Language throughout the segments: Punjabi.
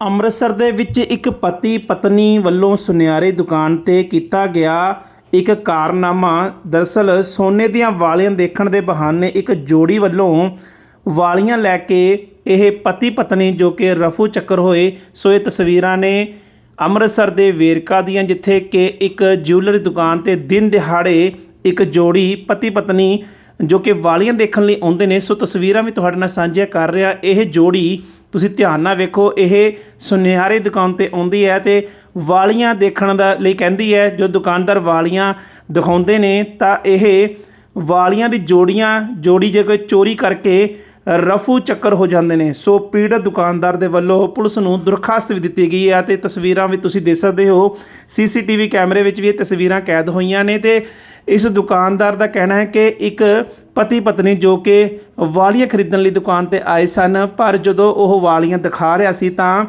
ਅੰਮ੍ਰਿਤਸਰ ਦੇ ਵਿੱਚ ਇੱਕ ਪਤੀ ਪਤਨੀ ਵੱਲੋਂ ਸੁਨਿਆਰੇ ਦੁਕਾਨ ਤੇ ਕੀਤਾ ਗਿਆ ਇੱਕ ਕਾਰਨਾਮਾ। ਦਰਅਸਲ ਸੋਨੇ ਦੀਆਂ ਵਾਲੀਆਂ ਦੇਖਣ ਦੇ ਬਹਾਨੇ ਇੱਕ ਜੋੜੀ ਵੱਲੋਂ ਵਾਲੀਆਂ ਲੈ ਕੇ ਇਹ ਪਤੀ ਪਤਨੀ ਜੋ ਕਿ ਰਫੂ ਚੱਕਰ ਹੋਏ। ਸੋ ਇਹ ਤਸਵੀਰਾਂ ਨੇ ਅੰਮ੍ਰਿਤਸਰ ਦੇ ਵੇਰਕਾ ਦੀਆਂ, ਜਿੱਥੇ ਕਿ ਇੱਕ ਜਿਊਲਰੀ ਦੁਕਾਨ ਤੇ ਦਿਨ ਦਿਹਾੜੇ ਇੱਕ ਜੋੜੀ ਪਤੀ ਪਤਨੀ ਜੋ ਕਿ ਵਾਲੀਆਂ ਦੇਖਣ ਲਈ ਆਉਂਦੇ ਨੇ। ਸੋ ਤਸਵੀਰਾਂ ਵੀ ਤੁਹਾਡੇ ਨਾਲ ਸਾਂਝੀਆਂ ਕਰ ਰਿਹਾ। ਇਹ ਜੋੜੀ ਤੁਸੀਂ ਧਿਆਨ ਨਾਲ ਵੇਖੋ, ਇਹ ਸੁਨਿਆਰੇ ਦੁਕਾਨ ਤੇ ਆਉਂਦੀ ਹੈ ਤੇ ਵਾਲੀਆਂ ਦੇਖਣ ਦਾ ਲਈ ਕਹਿੰਦੀ ਹੈ, ਜੋ ਦੁਕਾਨਦਾਰ ਵਾਲੀਆਂ ਦਿਖਾਉਂਦੇ ਨੇ, ਤਾਂ ਇਹ ਵਾਲੀਆਂ ਦੀ ਜੋੜੀਆਂ, ਜੋੜੀ ਜੇ ਕੋਈ ਚੋਰੀ ਕਰਕੇ ਰਫੂ ਚੱਕਰ ਹੋ ਜਾਂਦੇ ਨੇ। ਸੋ ਪੀੜਤ ਦੁਕਾਨਦਾਰ ਦੇ ਵੱਲੋਂ ਪੁਲਿਸ ਨੂੰ ਦਰਖਾਸਤ ਵੀ ਦਿੱਤੀ ਗਈ ਹੈ ਤੇ ਤਸਵੀਰਾਂ ਵੀ ਤੁਸੀਂ ਦੇਖ ਸਕਦੇ ਹੋ। ਸੀਸੀਟੀਵੀ ਕੈਮਰੇ ਵਿੱਚ ਵੀ ਇਹ ਤਸਵੀਰਾਂ ਕੈਦ ਹੋਈਆਂ ਨੇ ਤੇ ਇਸ ਦੁਕਾਨਦਾਰ ਦਾ ਕਹਿਣਾ ਹੈ ਕਿ ਇੱਕ ਪਤੀ ਪਤਨੀ ਜੋ ਕਿ ਵਾਲੀਆਂ ਖਰੀਦਣ ਲਈ ਦੁਕਾਨ ਤੇ ਆਏ ਸਨ, ਪਰ ਜਦੋਂ ਉਹ ਵਾਲੀਆਂ ਦਿਖਾ ਰਿਹਾ ਸੀ ਤਾਂ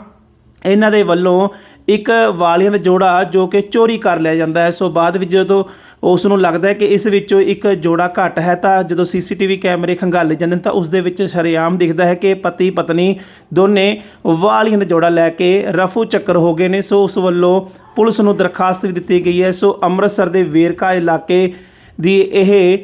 ਇਹਨਾਂ ਦੇ ਵੱਲੋਂ ਇੱਕ ਵਾਲੀਆਂ ਦਾ ਜੋੜਾ ਜੋ ਕਿ ਚੋਰੀ ਕਰ ਲਿਆ ਜਾਂਦਾ ਹੈ। ਸੋ ਬਾਅਦ ਵਿੱਚ ਜਦੋਂ ਉਸ ਨੂੰ ਲੱਗਦਾ ਹੈ ਕਿ ਇਸ ਵਿੱਚੋਂ ਇੱਕ ਜੋੜਾ ਘੱਟ ਹੈ, ਤਾਂ ਜਦੋਂ ਸੀਸੀਟੀਵੀ ਕੈਮਰੇ ਖੰਗਾਲੇ ਜਾਂਦੇ ਨੇ, ਤਾਂ ਉਸ ਦੇ ਵਿੱਚ ਸ਼ਰੇਆਮ ਦਿਖਦਾ ਹੈ ਕਿ ਪਤੀ ਪਤਨੀ ਦੋਨੇ ਵਾਲੀਆਂ ਦਾ ਜੋੜਾ ਲੈ ਕੇ ਰਫੂ ਚੱਕਰ ਹੋ ਗਏ ਨੇ। ਸੋ ਉਸ ਵੱਲੋਂ ਪੁਲਿਸ ਨੂੰ ਦਰਖਾਸਤ ਵੀ ਦਿੱਤੀ ਗਈ ਹੈ। ਸੋ ਅੰਮ੍ਰਿਤਸਰ ਦੇ ਵੇਰਕਾ ਇਲਾਕੇ ਦੀ ਇਹ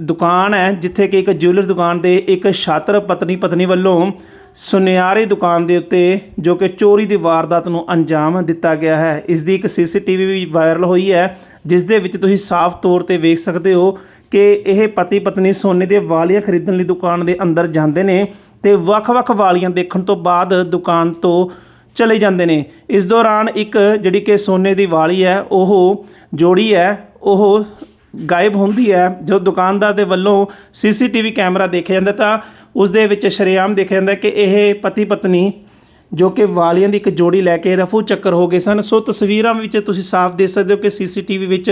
ਦੁਕਾਨ ਹੈ, ਜਿੱਥੇ ਕਿ ਇੱਕ ਜਿਊਲਰ ਦੁਕਾਨ ਦੇ ਇੱਕ ਛਾਤਰ ਪਤਨੀ ਪਤਨੀ ਵੱਲੋਂ ਸੁਨਿਆਰੇ ਦੁਕਾਨ ਦੇ ਉੱਤੇ ਜੋ ਕਿ ਚੋਰੀ ਦੀ ਵਾਰਦਾਤ ਨੂੰ ਅੰਜਾਮ ਦਿੱਤਾ ਗਿਆ ਹੈ। ਇਸ ਦੀ ਇੱਕ ਸੀਸੀਟੀਵੀ ਵੀ ਵਾਇਰਲ ਹੋਈ ਹੈ, ਜਿਸ ਦੇ ਵਿੱਚ ਤੁਸੀਂ ਸਾਫ਼ ਤੌਰ ਤੇ ਵੇਖ ਸਕਦੇ ਹੋ ਕਿ ਇਹ ਪਤੀ ਪਤਨੀ ਸੋਨੇ ਦੇ ਵਾਲੀਆਂ ਖਰੀਦਣ ਲਈ ਦੁਕਾਨ ਦੇ ਅੰਦਰ ਜਾਂਦੇ ਨੇ ਤੇ ਵੱਖ-ਵੱਖ ਵਾਲੀਆਂ ਦੇਖਣ ਤੋਂ ਬਾਅਦ ਦੁਕਾਨ ਤੋਂ ਚਲੇ ਜਾਂਦੇ ਨੇ। ਇਸ ਦੌਰਾਨ ਇੱਕ ਜਿਹੜੀ ਕਿ ਸੋਨੇ ਦੀ ਵਾਲੀ ਹੈ, ਉਹ ਜੋੜੀ ਹੈ, ਉਹ ਗਾਇਬ ਹੁੰਦੀ ਹੈ। ਜੋ ਦੁਕਾਨਦਾਰ ਦੇ ਵੱਲੋਂ ਸੀਸੀਟੀਵੀ ਕੈਮਰਾ ਦੇਖਿਆ ਜਾਂਦਾ ਤਾਂ ਉਸ ਦੇ ਵਿੱਚ ਸ਼ਰੇਆਮ ਦੇਖਿਆ ਜਾਂਦਾ ਕਿ ਇਹ ਪਤੀ ਪਤਨੀ ਜੋ ਕਿ ਵਾਲੀਆਂ ਦੀ ਇੱਕ ਜੋੜੀ ਲੈ ਕੇ ਰਫੂ ਚੱਕਰ ਹੋ ਗਏ ਸਨ। ਸੋ ਤਸਵੀਰਾਂ ਵਿੱਚ ਤੁਸੀਂ ਸਾਫ਼ ਦੇਖ ਸਕਦੇ ਹੋ ਕਿ ਸੀਸੀਟੀਵੀ ਵਿੱਚ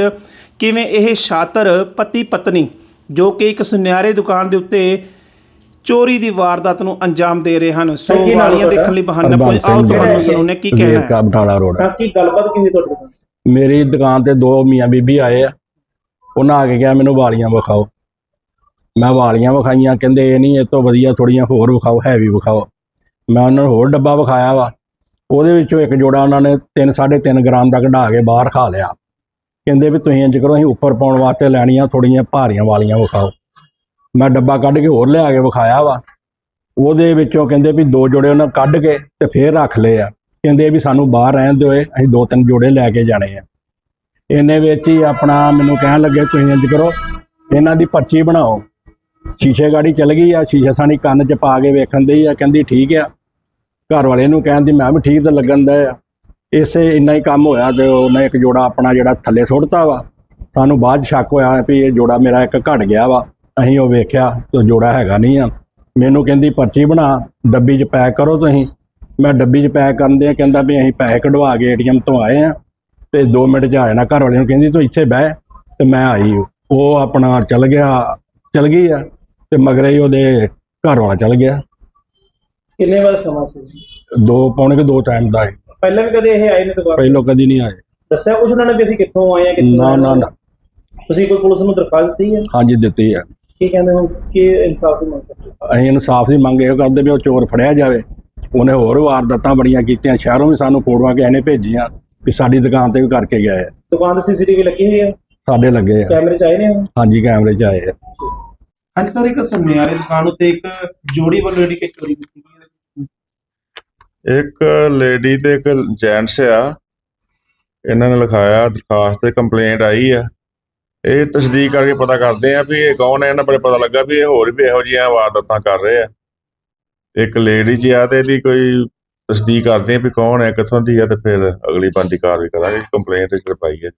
ਕਿਵੇਂ ਇਹ ਛਾਤਰ ਪਤੀ ਪਤਨੀ ਜੋ ਕਿ ਇੱਕ ਸੁਨਿਆਰੇ ਦੁਕਾਨ ਦੇ ਉੱਤੇ ਚੋਰੀ ਦੀ ਵਾਰਦਾਤ ਨੂੰ ਅੰਜਾਮ ਦੇ ਰਹੇ ਹਨ। ਸੋ ਕੀ ਨਾਮ ਵਾਲੀਆਂ? ਦੇਖਣ ਲਈ ਬਹਾਨਾ ਹਰਬੰਸ ਕੋਈ ਆਓ ਸਿੰਘ ਤੁਹਾਨੂੰ। ਸੁਣਾਉਣੇ ਕੀ ਕਹਿਣਾ ਹੈ। ਬਟਾਲਾ ਰੋਡ ਕੀ ਗੱਲਬਾਤ ਕੀ ਹੋਈ ਤੁਹਾਡੇ ਨਾਲ? ਮੇਰੀ ਦੁਕਾਨ ਤੇ ਦੋ ਮੀਆਂ ਬੀਬੀ ਆਏ ਆ। ਉਹਨਾਂ ਆ ਕੇ ਕਿਹਾ ਮੈਨੂੰ ਵਾਲੀਆਂ ਵਿਖਾਓ। ਮੈਂ ਵਾਲੀਆਂ ਵਿਖਾਈਆਂ ਕਹਿੰਦੇ ਇਹ ਨਹੀਂ ਇਹ ਤੋਂ ਵਧੀਆ ਥੋੜੀਆਂ ਹੋਰ ਵਿਖਾਓ ਹੈਵੀ ਵਿਖਾਓ। ਮੈਂ ਉਹਨਾਂ ਨੂੰ ਹੋਰ ਡੱਬਾ ਵਿਖਾਇਆ ਵਾ। ਉਹਦੇ ਵਿੱਚੋਂ ਇੱਕ ਜੋੜਾ ਉਹਨਾਂ ਨੇ 3 3.5 ਗ੍ਰਾਮ ਦਾ ਕਢਾ ਕੇ ਬਾਹਰ ਖਾ ਲਿਆ। ਕਹਿੰਦੇ ਵੀ ਤੁਸੀਂ ਇੰਜ ਕਰੋ ਅਸੀਂ ਉੱਪਰ ਪਾਉਣ ਵਾਸਤੇ ਲੈਣੀਆਂ ਥੋੜੀਆਂ ਭਾਰੀਆਂ ਵਾਲੀਆਂ ਵਿਖਾਓ। ਮੈਂ ਡੱਬਾ ਕੱਢ ਕੇ ਹੋਰ ਲਿਆ ਕੇ ਵਿਖਾਇਆ ਵਾ। ਉਹਦੇ ਵਿੱਚੋਂ ਕਹਿੰਦੇ ਵੀ ਦੋ ਜੋੜੇ ਉਹਨਾਂ ਕੱਢ ਕੇ ਤੇ ਫੇਰ ਰੱਖ ਲਏ ਆ। ਕਹਿੰਦੇ ਵੀ ਸਾਨੂੰ ਬਾਹਰ ਰਹਿਣ ਦਿਓ ਇਹ, ਅਸੀਂ ਦੋ ਤਿੰਨ ਜੋੜੇ ਲੈ ਕੇ ਜਾਣੇ ਆ। ਇਹਨੇ ਵਿੱਚ ਹੀ ਆਪਣਾ ਮੈਨੂੰ ਕਹਿਣ ਲੱਗੇ, ਤੁਸੀਂ ਇੰਜ ਕਰੋ, ਇਹਨਾਂ ਦੀ ਪਰਚੀ ਬਣਾਓ। ਸ਼ੀਸ਼ੇ ਗਾੜੀ ਚੱਲ ਗਈ ਆ, ਸ਼ੀਸ਼ਾ ਸਾਨੀ ਕੰਨ 'ਚ ਪਾ ਕੇ ਵੇਖਣ ਦੀ ਆ, ਕਹਿੰਦੀ ਠੀਕ ਆ। ਘਰ ਵਾਲੇ ਨੂੰ ਕਹਿਣ ਦੀ ਮੈਂ ਵੀ ਠੀਕ ਤਾਂ ਲੱਗਣ ਦਾ ਆ। ਇਸੇ ਇੰਨਾ ਹੀ ਕੰਮ ਹੋਇਆ ਤੇ ਉਹਨੇ ਇੱਕ ਜੋੜਾ ਆਪਣਾ ਜਿਹੜਾ ਥੱਲੇ ਸੁੱਟਤਾ ਵਾ। ਸਾਨੂੰ ਬਾਅਦ 'ਚ ਸ਼ੱਕ ਹੋਇਆ ਵੀ ਇਹ ਜੋੜਾ ਮੇਰਾ ਇੱਕ ਘਟ ਗਿਆ ਵਾ। ਅਸੀਂ ਉਹ ਵੇਖਿਆ ਤੇ ਜੋੜਾ ਹੈਗਾ ਨਹੀਂ ਆ। ਮੈਨੂੰ ਕਹਿੰਦੀ, ਪਰਚੀ ਬਣਾ, ਡੱਬੀ 'ਚ ਪੈਕ ਕਰੋ ਤੁਸੀਂ। ਮੈਂ ਡੱਬੀ 'ਚ ਪੈਕ ਕਰਨ ਦੇ ਕਹਿੰਦਾ ਵੀ ਅਸੀਂ ਪੈਸੇ ਕਢਵਾ ਕੇ ਏਟੀਐਮ ਤੋਂ ਆਏ ਆ। ਤੇ 2 ਮਿੰਟ 'ਚ ਆ ਜਾਣਾ ਘਰ ਵਾਲੇ ਨੂੰ ਕਹਿੰਦੀ ਤੂੰ ਇੱਥੇ ਬਹਿ ਤੇ ਮੈਂ ਆਈ। ਉਹ ਆਪਣਾ ਚਲ ਗਿਆ ਚਲ ਗਈ ਆ ਤੇ ਮਗਰੇ ਹੀ ਉਹਦੇ ਘਰ ਵਾਲਾ ਚਲ ਗਿਆ। ਕਿੰਨੇ ਵਾਰ ਸਮਾਂ ਸੀ ਦੋ ਪੌਣੇ ਕੇ ਦੋ ਟਾਈਮ ਦਾ ਹੈ ਪਹਿਲਾਂ ਵੀ ਕਦੇ ਇਹ ਆਏ ਨੇ ਦੁਕਾਨ ਪਹਿਲੋਂ ਕਦੀ ਨਹੀਂ ਆਏ। ਦੱਸਿਆ ਕੁਝ ਉਹਨਾਂ ਨੇ ਵੀ ਅਸੀਂ ਕਿੱਥੋਂ ਆਏ ਆ ਕਿੱਥੋਂ ਨਾ ਨਾ ਹਾਂ? ਨਾ। ਤੁਸੀਂ ਕੋਈ ਪੁਲਿਸ ਨੂੰ ਦਰਖਾਸਤ ਦਿੱਤੀ ਹੈ ਹਾਂਜੀ ਦਿੱਤੀ ਆ। ਕੀ ਕਹਿੰਦੇ ਹੋ ਕਿ ਇਨਸਾਫ ਦੀ ਮੰਗ ਕਰਦੇ? ਹੋ? ਅਸੀਂ ਇਨਸਾਫ ਦੀ ਮੰਗ ਇਹ ਕਰਦੇ ਵੀ ਉਹ ਚੋਰ ਫੜਿਆ ਜਾਵੇ। ਉਹਨੇ ਹੋਰ ਵਾਰਦਾਤਾਂ ਬੜੀਆਂ ਕੀਤੀਆਂ ਸ਼ਹਿਰੋਂ ਵੀ ਸਾਨੂੰ ਫੋਟੋਆਂ ਕਿਸੇ ਨੇ ਭੇਜੀਆਂ। ਵੀ ਸਾਡੀ ਦੁਕਾਨ ਤੇ ਵੀ ਕਰਕੇ ਗਏ। ਆ। ਦੁਕਾਨ ਤੇ ਸੀਸੀਟੀਵੀ ਲੱਗੀ ਹੋਈ ਹੈ ਸਾਡੇ ਲੱਗੇ ਆ। ਕੈਮਰੇ ਚ ਆਏ ਨੇ ਉਹ? ਹਾਂਜੀ ਕੈਮਰੇ 'ਚ ਆਏ ਆ। ਹਾਂਜੀ ਸਰ ਇੱਕ ਸੁਨਿਆਰੇ ਦੁਕਾਨ ਉੱਤੇ ਇੱਕ ਜੋੜੀ ਵੱਲੋਂ ਜਿਹੜੀ ਕਿ ਚੋਰੀ ਕੀਤੀ ਗਈ ਹੈ। ਇੱਕ ਲੇਡੀ ਤੇ ਇੱਕ ਜੈਂਟਸ ਆ। ਇਹਨਾਂ ਨੇ ਲਿਖਾਇਆ ਦਰਖਾਸਤ ਤੇ ਕੰਪਲੇਂਟ ਆਈ ਆ। ਇਹ ਤਸਦੀਕ ਕਰਕੇ ਪਤਾ ਕਰਦੇ ਆ ਵੀ ਇਹ ਕੌਣ ਹੈ ਇਹਨਾਂ ਬਾਰੇ ਪਤਾ ਲੱਗਾ ਵੀ ਇਹ ਹੋਰ ਵੀ ਇਹੋ ਜਿਹੀਆਂ ਵਾਰਦਾਤਾਂ ਕਰ ਰਹੇ ਆ। ਇੱਕ ਲੇਡੀ ਜੀ ਆ ਤੇ ਇਹਦੀ ਕੋਈ ਤਸਦੀਕ ਕਰਦੇ ਆ ਵੀ ਕੌਣ ਹੈ, ਕਿੱਥੋਂ ਦੀ ਹੈ ਤੇ ਫਿਰ ਅਗਲੀ ਬਣਦੀ ਕਾਰਵਾਈ ਕਰਾਂਗੇ ਕੰਪਲੇਂਟ ਰਜਿਸਟਰ ਪਾਈ ਹੈ।